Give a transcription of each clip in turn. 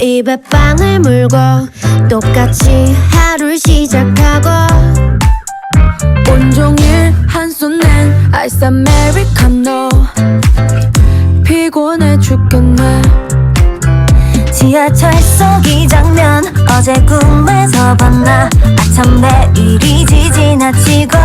입에 빵을 물고 똑같이 하루를 시작하고 온종일 한손엔 아이스 아메리카노 피곤해 죽겠네. 지하철 속 이 장면. 어제 꿈에서 봤나? 아참 내일이지 지나치고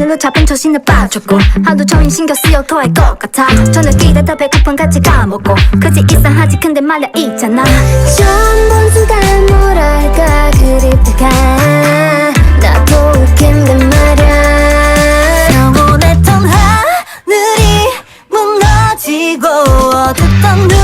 카페인으로 잡은 초신을 빠졌고 하루 종일 신경 쓰여 토할 것 같아. 저녁길에 더 배고픈 같이 까먹고 그지 이상하지 근데 말야 있잖아. 처음 본 순간 뭐랄까 그립다가 나도 웃긴데 말야. 평온했던 하늘이 무너지고 어둡던 눈